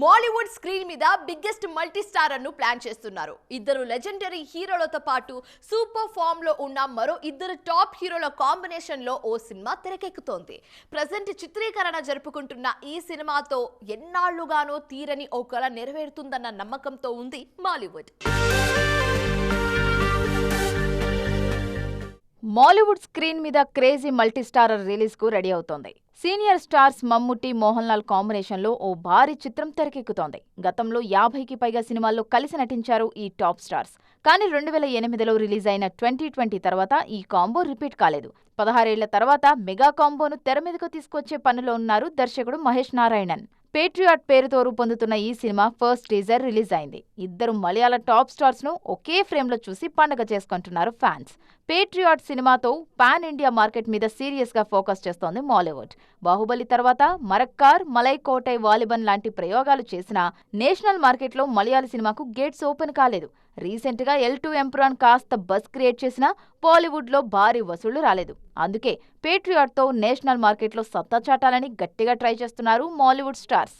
Mollywood screen మీద biggest multistarrer plan చేస్తున్నారు. ఇద్దరు లెజెండరీ హీరోలతో పాటు సూపర్ ఫామ్లో ఉన్న మరో ఇద్దరు టాప్ హీరోల కాంబినేషన్లో ఓ సినిమా తెరకెక్కుతోంది. ప్రజెంట్ చిత్రీకరణ జరుపుకుంటున్న ఈ సినిమాతో ఎన్నాళ్ళుగానో తీరని ఓ కళ నెరవేరుతుందన్న నమ్మకంతో ఉంది మాలీవుడ్. మాలీవుడ్ స్క్రీన్ మీద క్రేజీ మల్టీస్టారర్ రిలీజ్కు రెడీ అవుతోంది. సీనియర్ స్టార్స్ మమ్ముట్టి మోహన్ లాల్ కాంబినేషన్లో ఓ భారీ చిత్రం తెరకెక్కుతోంది. గతంలో యాభైకి పైగా సినిమాల్లో కలిసి నటించారు ఈ టాప్ స్టార్స్. కానీ రెండు వేల ఎనిమిదిలో రిలీజ్ అయిన ట్వంటీ ట్వంటీ తర్వాత ఈ కాంబో రిపీట్ కాలేదు. పదహారేళ్ళ తర్వాత మెగా కాంబోను తెర మీదకు తీసుకొచ్చే పనిలో ఉన్నారు దర్శకుడు మహేష్ నారాయణన్. పేట్రియాట్ పేరుతో రూపొందుతున్న ఈ సినిమా ఫస్ట్ టీజర్ రిలీజ్ అయింది. ఇద్దరు మలయాళ టాప్ స్టార్స్ను ఒకే ఫ్రేమ్లో చూసి పండగ చేసుకుంటున్నారు ఫ్యాన్స్. పేట్రియాట్ సినిమాతో పాన్ ఇండియా మార్కెట్ మీద సీరియస్గా ఫోకస్ చేస్తోంది మాలీవుడ్. బాహుబలి తర్వాత మరక్కార్ మలై కోటై వాలిబన్ లాంటి ప్రయోగాలు చేసిన నేషనల్ మార్కెట్లో మలయాళ సినిమాకు గేట్స్ ఓపెన్ కాలేదు. రీసెంట్గా ఎల్ టూ ఎంప్రాన్ కాస్త బస్ క్రియేట్ చేసినా బాలీవుడ్లో భారీ వసూళ్ళు రాలేదు. అందుకే పేట్రియాట్తో నేషనల్ మార్కెట్లో సత్తా చాటాలని గట్టిగా ట్రై చేస్తున్నారు మాలీవుడ్ స్టార్స్.